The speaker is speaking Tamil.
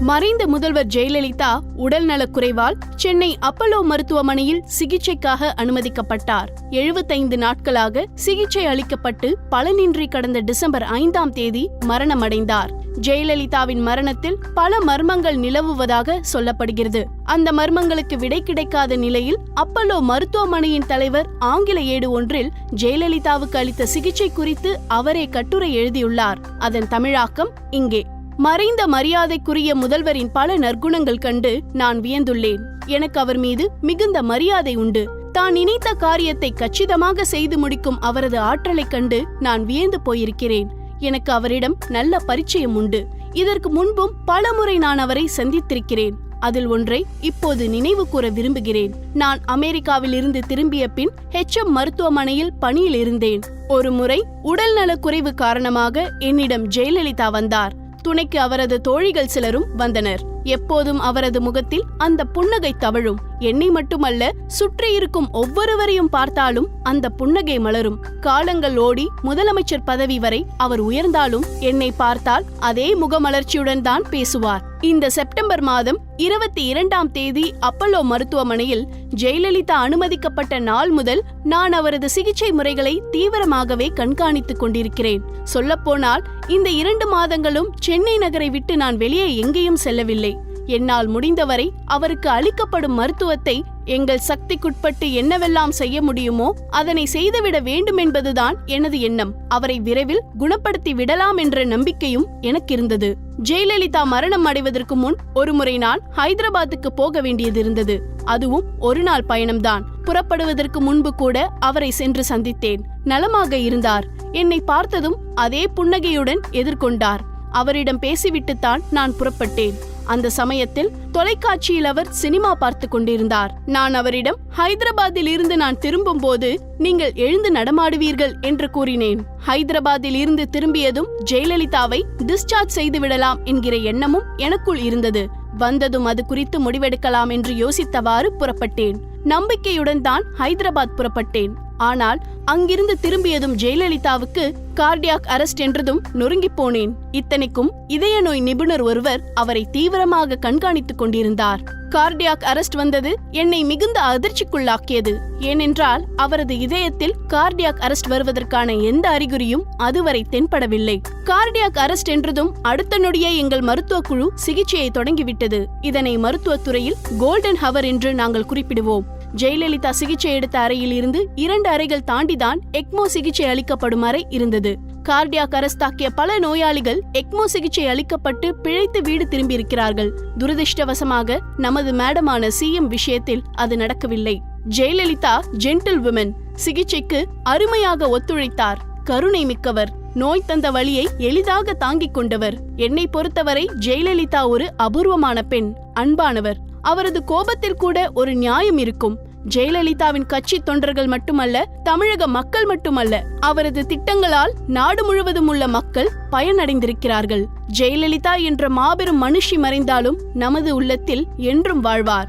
மறைந்த முதல்வர் ஜெயலலிதா உடல் நலக்குறைவால் சென்னை அப்பல்லோ மருத்துவமனையில் சிகிச்சைக்காக அனுமதிக்கப்பட்டார். எழுபத்தைந்து நாட்களாக சிகிச்சை அளிக்கப்பட்டு பலனின்றி கடந்த டிசம்பர் ஐந்தாம் தேதி மரணமடைந்தார். ஜெயலலிதாவின் மரணத்தில் பல மர்மங்கள் நிலவுவதாக சொல்லப்படுகிறது. அந்த மர்மங்களுக்கு விடை கிடைக்காத நிலையில் அப்பல்லோ மருத்துவமனையின் தலைவர் ஆங்கில ஏடு ஒன்றில் ஜெயலலிதாவுக்கு அளித்த சிகிச்சை குறித்து அவரே கட்டுரை எழுதியுள்ளார். அதன் தமிழாக்கம் இங்கே. மறைந்த மரியாதைக்குரிய முதல்வரின் பல நற்குணங்கள் கண்டு நான் வியந்துள்ளேன். எனக்கு அவர் மீது மிகுந்த மரியாதை உண்டு. தான் நினைத்த காரியத்தை கச்சிதமாக செய்து முடிக்கும் அவரது ஆற்றலைக் கண்டு நான் வியந்து போயிருக்கிறேன். எனக்கு அவரிடம் நல்ல பரிச்சயம் உண்டு. இதற்கு முன்பும் பலமுறை நான் அவரை சந்தித்திருக்கிறேன். அதில் ஒன்றை இப்போது நினைவு கூற விரும்புகிறேன். நான் அமெரிக்காவில் இருந்து திரும்பிய பின் ஹெச்எம் மருத்துவமனையில் பணியில் இருந்தேன். ஒரு முறை உடல் நலக்குறைவு காரணமாக என்னிடம் ஜெயலலிதா வந்தார். துணைக்கு அவரது தோழிகள் சிலரும் வந்தனர். எப்போதும் அவரது முகத்தில் அந்த புன்னகை தவழும். என்னை மட்டுமல்ல சுற்றி இருக்கும் ஒவ்வொருவரையும் பார்த்தாலும் அந்த புன்னகை மலரும். காலங்கள் ஓடி முதலமைச்சர் பதவி வரை அவர் உயர்ந்தாலும் என்னை பார்த்தால் அதே முகமலர்ச்சியுடன் தான் பேசுவார். இந்த செப்டம்பர் மாதம் இருபத்தி இரண்டாம் தேதி அப்பல்லோ மருத்துவமனையில் ஜெயலலிதா அனுமதிக்கப்பட்ட நாள் முதல் நான் அவரது சிகிச்சை முறைகளை தீவிரமாகவே கண்காணித்துக் கொண்டிருக்கிறேன். சொல்லப்போனால் இந்த இரண்டு மாதங்களும் சென்னை நகரை விட்டு நான் வெளியே எங்கேயும் செல்லவில்லை. என்னால் முடிந்தவரை அவருக்கு அளிக்கப்படும் மருத்துவத்தை எங்கள் சக்திக்குட்பட்டு என்னவெல்லாம் செய்ய முடியுமோ அதனை செய்துவிட வேண்டும் என்பதுதான் எனது எண்ணம். அவரை விரைவில் குணப்படுத்தி விடலாம் என்ற நம்பிக்கையும் எனக்கு இருந்தது ஜெயலலிதா மரணம் அடைவதற்கு முன் ஒருமுறை நான் ஹைதராபாத்துக்கு போக வேண்டியது இருந்தது அதுவும் ஒரு நாள் பயணம்தான். புறப்படுவதற்கு முன்பு கூட அவரை சென்று சந்தித்தேன். நலமாக இருந்தார். என்னை பார்த்ததும் அதே புன்னகையுடன் எதிர்கொண்டார். அவரிடம் பேசிவிட்டுத்தான் நான் புறப்பட்டேன். அந்த சமயத்தில் தொலைக்காட்சியில் அவர் சினிமா பார்த்து கொண்டிருந்தார். நான் அவரிடம் ஹைதராபாத்தில் இருந்து நான் திரும்பும் போது நீங்கள் எழுந்து நடமாடுவீர்கள் என்று கூறினேன். ஹைதராபாத்தில் இருந்து திரும்பியதும் ஜெயலலிதாவை டிஸ்சார்ஜ் செய்து விடலாம் என்கிற எண்ணமும் எனக்குள் இருந்தது. வந்ததும் அது குறித்து முடிவெடுக்கலாம் என்று யோசித்தவாறு புறப்பட்டேன். நம்பிக்கையுடன் தான் ஹைதராபாத் புறப்பட்டேன். ஆனால் அங்கிருந்து திரும்பியதும் ஜெயலலிதாவுக்கு கார்டியாக் அரெஸ்ட் என்றதும் நொறுங்கிப் போனேன். இத்தனைக்கும் இதய நோய் நிபுணர் ஒருவர் அவரை தீவிரமாக கண்காணித்துக் கொண்டிருந்தார். கார்டியாக் அரெஸ்ட் வந்தது என்னை மிகுந்த அதிர்ச்சிக்குள்ளாக்கியது. ஏனென்றால் அவரது இதயத்தில் கார்டியாக் அரெஸ்ட் வருவதற்கான எந்த அறிகுறியும் அதுவரை தென்படவில்லை. கார்டியாக் அரெஸ்ட் என்றதும் அடுத்த நொடியே எங்கள் மருத்துவ குழு சிகிச்சையை தொடங்கிவிட்டது. இதனை மருத்துவத்துறையில் கோல்டன் ஹவர் என்று நாங்கள் குறிப்பிடுவோம். ஜெயலலிதா சிகிச்சை எடுத்த அறையில் இருந்து இரண்டு அறைகள் தாண்டிதான் எக்மோ சிகிச்சை அளிக்கப்படும் அறை இருந்தது. கார்டியா கரஸ் தாக்கிய பல நோயாளிகள் எக்மோ சிகிச்சை அளிக்கப்பட்டு பிழைத்து வீடு திரும்பியிருக்கிறார்கள். துரதிர்ஷ்டவசமாக நமது மேடமான சிஎம் விஷயத்தில் அது நடக்கவில்லை. ஜெயலலிதா ஜென்டில் விமன் சிகிச்சைக்கு அருமையாக ஒத்துழைத்தார். கருணை மிக்கவர். நோய் தந்த வழியை எளிதாக தாங்கிக் கொண்டவர். என்னை பொறுத்தவரை ஜெயலலிதா ஒரு அபூர்வமான பெண் அன்பானவர். அவரது கோபத்தில் கூட ஒரு நியாயம் இருக்கும். ஜெயலலிதாவின் கட்சி தொண்டர்கள் மட்டுமல்ல தமிழக மக்கள் மட்டுமல்ல அவரது திட்டங்களால் நாடு முழுவதும் உள்ள மக்கள் பயனடைந்திருக்கிறார்கள். ஜெயலலிதா என்ற மாபெரும் மனுஷி மறைந்தாலும் நமது உள்ளத்தில் என்றும் வாழ்வார்.